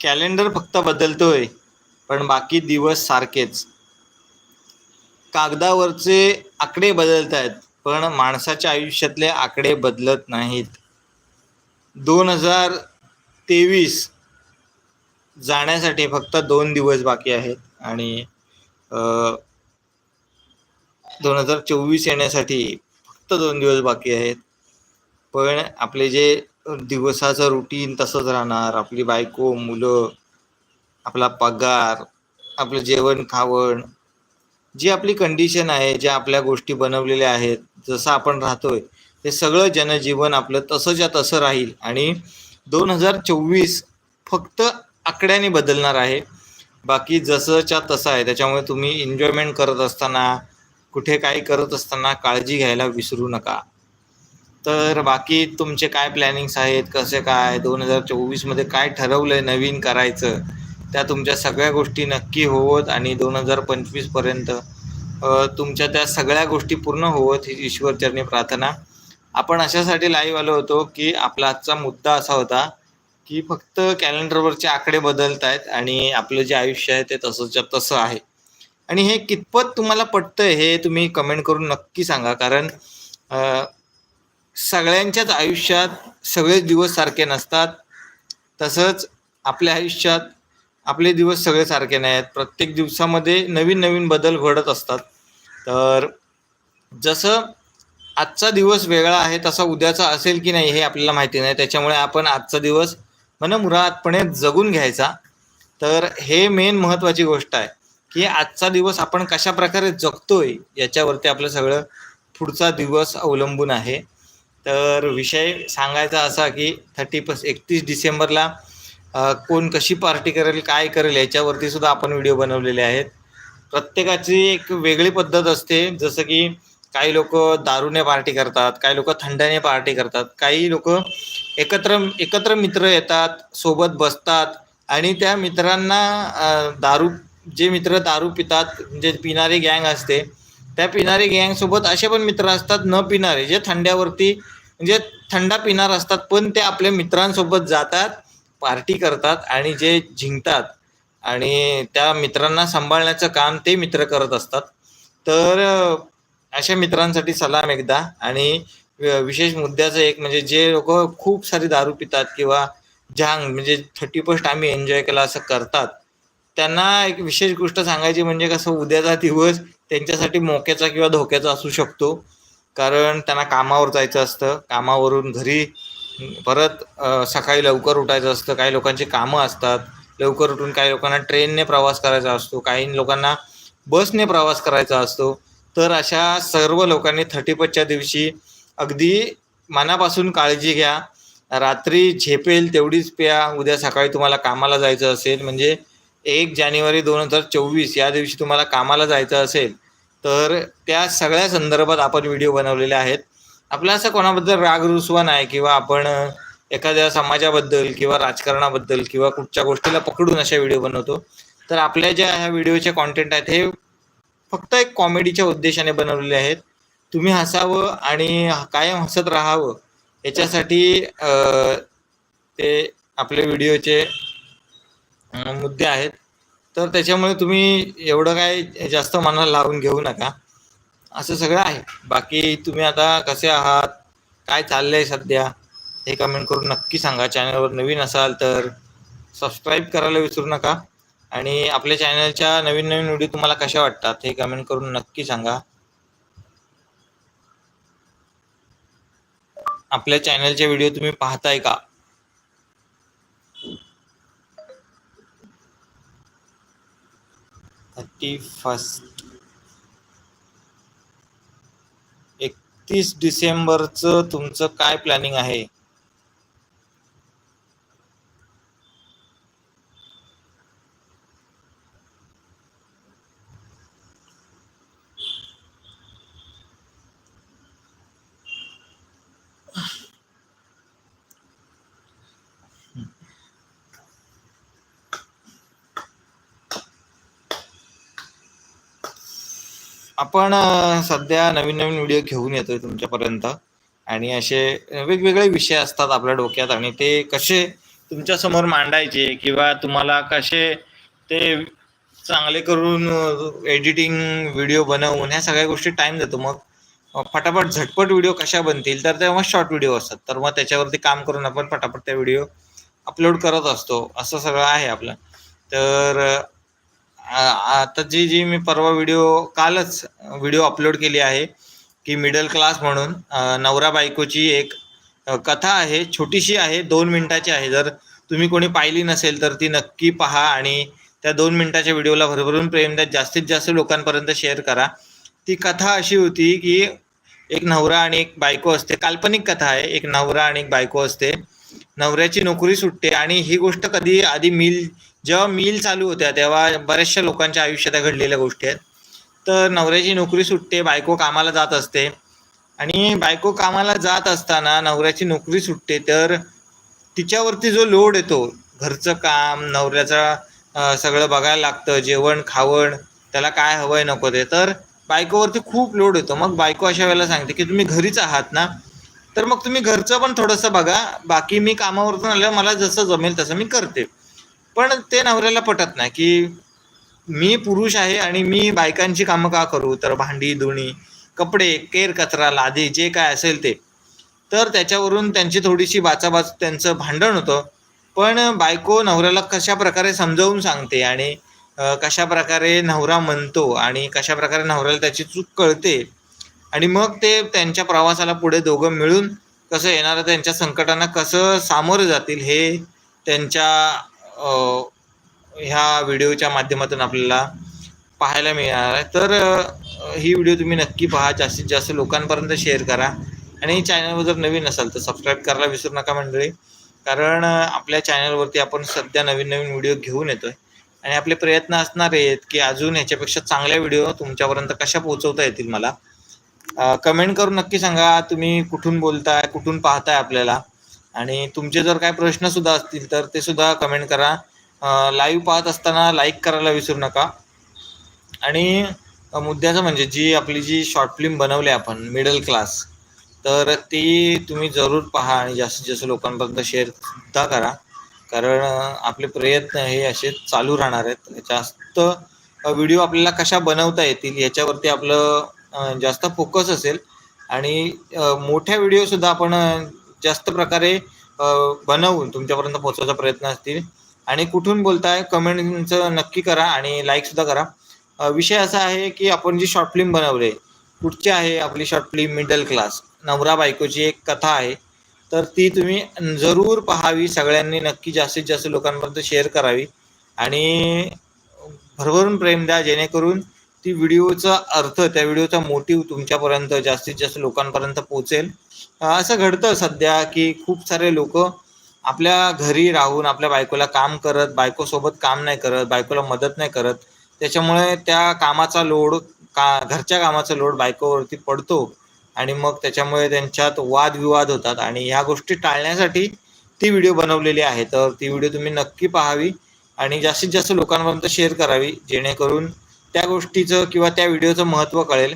Calendar फक्त बदलतोय पण बाकी दिवस सारखेच. कागदावरचे आकडे बदलत आहेत पण माणसाच्या आयुष्यातले आकडे बदलत नाहीत. दोन हजार तेवीस जाण्यासाठी फक्त दोन दिवस बाकी आहेत आणि दोन हजार चोवीस येण्यासाठी फक्त दोन दिवस बाकी आहेत. पण आपले जे दिवसाचं रुटीन तसंच राहणार. आपली बायको मुलं आपला पगार आपलं जेवण खावण. जी आपली कंडिशन आहे ज्या आपल्या गोष्टी बनवलेल्या आहेत जसं आपण राहतोय ते सगळं जनजीवन आपलं तसंच्या तसं राहील. आणि दोन हजार चोवीस फक्त आकड्याने बदलणार आहे. बाकी जसंच्या तसं आहे. त्याच्यामुळे तुम्ही एन्जॉयमेंट करत असताना कुठे काही करत असताना काळजी घ्यायला विसरू नका. तर बाकी तुमचे काय प्लॅनिंग्स आहेत कसे काय? दोन हजार चोवीसमध्ये काय ठरवलं आहे नवीन करायचं? त्या तुमच्या सगळ्या गोष्टी नक्की होवत आणि दोन हजार पंचवीसपर्यंत तुमच्या त्या सगळ्या गोष्टी पूर्ण होवत ही ईश्वरचरणी प्रार्थना. आपण अशासाठी लाईव्ह आलो होतो की आपला आजचा मुद्दा असा होता की फक्त कॅलेंडरवरचे आकडे बदलत आहेत आणि आपलं जे आयुष्य आहे ते तसंच्या तसं आहे. आणि हे कितपत तुम्हाला पटतंय हे तुम्ही कमेंट करून नक्की सांगा. कारण सगळ्यांच्याच आयुष्यात सगळेच दिवस सारखे नसतात. तसंच आपल्या आयुष्यात आपले दिवस सगळे सारखे नाही आहेत प्रत्येक दिवसामध्ये नवीन नवीन बदल घडत असतात. तर जसं आजचा दिवस वेगळा आहे तसा उद्याचा असेल की नाही हे आपल्याला माहिती नाही. त्याच्यामुळे आपण आजचा दिवस मनमुरादपणे जगून घ्यायचा. तर हे मेन महत्त्वाची गोष्ट आहे की आजचा दिवस आपण कशा प्रकारे जगतोय याच्यावरती आपलं सगळं पुढचा दिवस अवलंबून आहे. तर विषय सांगायचा असा की थर्टी पस एकतीस डिसेंबरला कोण कशी पार्टी करेल काय करेल याच्यावरती सुद्धा आपण व्हिडिओ बनवलेले आहेत. प्रत्येकाची एक वेगळी पद्धत असते. जसं की काही लोक दारूने पार्टी करतात काही लोक थंड्याने पार्टी करतात काही लोक एकत्र एकत्र मित्र येतात सोबत बसतात आणि त्या मित्रांना दारू जे मित्र दारू पितात म्हणजे पिणारी गँग असते त्या पिणारी गँगसोबत असे पण मित्र असतात न पिणारे जे थंड्यावरती म्हणजे थंडा पिणार असतात पण ते आपल्या मित्रांसोबत जातात पार्टी करतात आणि जे जिंकतात आणि त्या मित्रांना सांभाळण्याचं काम ते मित्र करत असतात. तर अशा मित्रांसाठी सलाम एकदा आणि विशेष मुद्द्याचं एक म्हणजे जे लोक खूप सारी दारू पितात किंवा जांग म्हणजे थर्टी फर्स्ट आम्ही एन्जॉय केला असं करतात त्यांना एक विशेष गोष्ट सांगायची म्हणजे कसं उद्याचा दिवस त्यांच्यासाठी मोक्याचा किंवा धोक्याचा असू शकतो. कारण त्यांना कामावर जायचं असतं. कामावरून घरी परत सकाळी लवकर उठायचं असतं. काही लोकांची कामं असतात. लवकर उठून काही लोकांना ट्रेनने प्रवास करायचा असतो. काही लोकांना बसने प्रवास करायचा असतो. तर अशा सर्व लोकांनी थर्टी फर्स्टच्या दिवशी अगदी मनापासून काळजी घ्या. रात्री झेपेल तेवढीच प्या. उद्या सकाळी तुम्हाला कामाला जायचं असेल म्हणजे एक जानेवारी दोन हजार चोवीस या दिवशी तुम्हाला कामाला जायचं असेल तर त्या सगळ्या संदर्भात आपण व्हिडिओ बनवलेले आहेत. आपला असं कोणाबद्दल राग रुसवा नाही किंवा आपण एखाद्या समाजाबद्दल किंवा राजकारणाबद्दल किंवा कुठच्या गोष्टीला पकडून अशा व्हिडिओ बनवतो. तर आपल्या ज्या ह्या व्हिडिओचे कॉन्टेंट आहेत हे फक्त एक कॉमेडीच्या उद्देशाने बनवलेले आहेत. तुम्ही हसावं आणि कायम हसत राहावं याच्यासाठी ते आपले व्हिडिओचे मुद्दे आहेत. तर त्याच्यामुळे तुम्ही एवढं काय जास्त मनाला लावून घेऊ नका. असं सगळं आहे. बाकी तुम्ही आता कसे आहात? काय चाललंय सध्या? हे कमेंट करून नक्की सांगा. चॅनलवर नवीन असाल तर सबस्क्राईब करायला विसरू नका. आणि आपल्या चॅनलच्या नवीन नवीन व्हिडिओ तुम्हाला कशा वाटतात हे कमेंट करून नक्की सांगा. आपल्या चॅनलचे व्हिडिओ तुम्ही पाहताय का? थर्टी फर्स्ट एकतीस डिसेंबरचं तुमचं काय प्लॅनिंग आहे? आपण सध्या नवीन नवीन व्हिडिओ घेऊन येतोय तुमच्यापर्यंत. आणि असे वेगवेगळे विषय असतात आपल्या डोक्यात आणि ते कसे तुमच्यासमोर मांडायचे किंवा तुम्हाला कसे ते चांगले करून एडिटिंग व्हिडिओ बनवून ह्या सगळ्या गोष्टी टाइम देतो. मग फटाफट झटपट व्हिडिओ कशा बनतील तर तेव्हा शॉर्ट व्हिडिओ असतात. तर मग त्याच्यावरती काम करून आपण फटाफट त्या व्हिडिओ अपलोड करत असतो. असं सगळं आहे आपलं. तर आता जी जी मी परवा व्हिडिओ कालच व्हिडिओ अपलोड केली आहे की मिडल क्लास म्हणून नवरा बायकोची एक कथा आहे छोटीशी आहे दोन मिनिटाची आहे. जर तुम्ही कोणी पाहिली नसेल तर ती नक्की पहा आणि त्या दोन मिनिटाच्या व्हिडिओला भरभरून प्रेम द्या. जास्तीत जास्त लोकांपर्यंत शेअर करा. ती कथा अशी होती की एक नवरा आणि एक बायको असते. काल्पनिक कथा आहे. एक नवरा आणि एक बायको असते. नवऱ्याची नोकरी सुटते आणि ही गोष्ट कधी आधी मिल जेव्हा मिल चालू होत्या तेव्हा बऱ्याचशा लोकांच्या आयुष्यात घडलेल्या गोष्टी आहेत. तर नवऱ्याची नोकरी सुटते बायको कामाला जात असते. आणि बायको कामाला जात असताना नवऱ्याची नोकरी सुटते तर तिच्यावरती जो लोड येतो घरचं काम नवऱ्याचा सगळं बघायला लागतं जेवण खावण त्याला काय हवंय नको ते. तर बायकोवरती खूप लोड येतो. मग बायको अशा वेळेला सांगते की तुम्ही घरीच आहात ना? तर मग तुम्ही घरचं पण थोडंसं बघा. बाकी मी कामावरतून आल्यावर मला जसं जमेल तसं मी करते. पण ते नवऱ्याला पटत नाही की मी पुरुष आहे आणि मी बायकांची कामं का करू? तर भांडी धुणी कपडे केर कचरा लादी जे काय असेल ते. तर त्याच्यावरून त्यांची थोडीशी बाचाबाच त्यांचं भांडण होतं. पण बायको नवऱ्याला कशा प्रकारे समजावून सांगते आणि कशा प्रकारे नवरा म्हणतो आणि कशा प्रकारे नवऱ्याला त्याची चूक कळते आणि मग ते त्यांच्या प्रवासाला पुढे दोघं मिळून कसं येणारं त्यांच्या संकटांना कसं सामोरं जातील हे त्यांच्या ह्या व्हिडिओच्या माध्यमातून आपल्याला पाहायला मिळणार आहे. तर ही व्हिडिओ तुम्ही नक्की पहा. जास्तीत जास्त लोकांपर्यंत शेअर करा. आणि चॅनलवर जर नवीन असाल तर सबस्क्राईब करायला विसरू नका मंडळी. कारण आपल्या चॅनलवरती आपण सध्या नवीन नवीन व्हिडिओ घेऊन येतोय. आणि आपले प्रयत्न असणार आहेत की अजून ह्याच्यापेक्षा चांगल्या व्हिडिओ तुमच्यापर्यंत कशा पोहोचवता येतील मला. कमेंट करून नक्की सांगा. तुम्ही कुठून बोलताय कुठून पाहताय आपल्याला? आणि तुमचे जर काय प्रश्न सुद्धा असतील तर ते सुद्धा कमेंट करा. लाईव्ह पाहत असताना लाईक करायला विसरू नका. आणि मुद्द्याचं म्हणजे जी आपली जी शॉर्ट फिल्म बनवली आपण मिडल क्लास तर ती तुम्ही जरूर पहा आणि जास्तीत जास्त लोकांपर्यंत शेअर सुद्धा करा. कारण आपले प्रयत्न हे असे चालू राहणार आहेत. जास्त व्हिडिओ आपल्याला कशा बनवता येतील याच्यावरती आपलं जास्त फोकस असेल. आणि मोठ्या व्हिडिओ सुद्धा आपण जास्त प्रकारे बनवून तुमच्यापर्यंत पोहोचवायचा प्रयत्न असतील. आणि कुठून बोलताय कमेंटचं नक्की करा आणि लाईक सुद्धा करा. विषय असा आहे की आपण जी शॉर्ट फिल्म बनवले कुठची आहे आपली शॉर्ट फिल्म मिडल क्लास नवरा बायकोची एक कथा आहे. तर ती तुम्ही जरूर पाहावी सगळ्यांनी नक्की जास्तीत जास्त लोकांपर्यंत शेअर करावी. आणि भरभरून प्रेम द्या जेणेकरून ती व्हिडिओचा अर्थ त्या व्हिडिओचा मोटिव्ह तुमच्यापर्यंत जास्तीत जास्त लोकांपर्यंत पोहोचेल. असं घडतं सध्या की खूप सारे लोक आपल्या घरी राहून आपल्या बायकोला काम करत बायकोसोबत काम नाही करत बायकोला मदत नाही करत. त्याच्यामुळे त्या कामाचा लोड का घरच्या कामाचा लोड बायकोवरती पडतो आणि मग त्याच्यामुळे त्यांच्यात वादविवाद होतात. आणि ह्या गोष्टी टाळण्यासाठी ती व्हिडिओ बनवलेली आहे. तर ती व्हिडिओ तुम्ही नक्की पाहावी आणि जास्तीत जास्त लोकांपर्यंत शेअर करावी जेणेकरून त्या गोष्टीचं किंवा त्या व्हिडिओचं महत्त्व कळेल.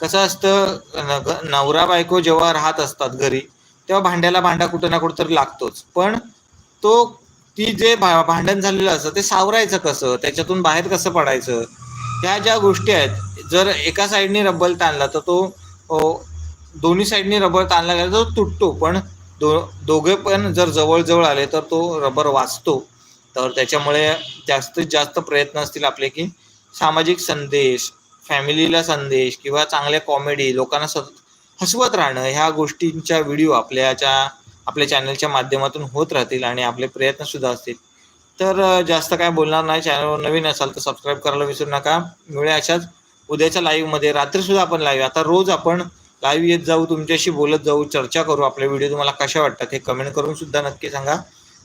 कसं असतं न- नवरा बायको जेव्हा राहत असतात घरी तेव्हा भांड्याला भांडा कुठं ना कुठं तरी लागतोच. पण तो ती जे भा- भांडण झालेलं असतं ते सावरायचं कसं? त्याच्यातून बाहेर कसं पडायचं? ह्या ज्या गोष्टी आहेत जर एका साईडने रब्बल ताणला तर तो दोन्ही साईडने रबर ताणला गेला तर तो तुटतो. पण दो दोघे पण जर जवळजवळ आले तर तो रबर वाचतो. तर त्याच्यामुळे जास्तीत जास्त प्रयत्न असतील आपले की सामाजिक संदेश फॅमिलीला संदेश किंवा चांगल्या कॉमेडी लोकांना सतत हसवत राहणं ह्या गोष्टींच्या व्हिडिओ आपल्याच्या आपल्या चॅनलच्या माध्यमातून होत राहतील आणि आपले प्रयत्न सुद्धा असतील. तर जास्त काय बोलणार नाही. चॅनलवर नवीन असाल तर सबस्क्राईब करायला विसरू नका. मिळूया अशाच उद्याच्या लाईव्हमध्ये रात्री सुद्धा आपण लाईव्ह आता रोज आपण लाईव्ह येत जाऊ तुमच्याशी बोलत जाऊ चर्चा करू आपले व्हिडिओ तुम्हाला कशा वाटतात हे कमेंट करून सुद्धा नक्की सांगा.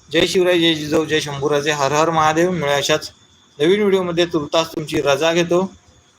जय शिवराय जय जिजाऊ जय शंभूराजे हर हर महादेव. मिळूया अशाच नवीन व्हिडिओमध्ये तुर्तास तुमची रजा घेतो.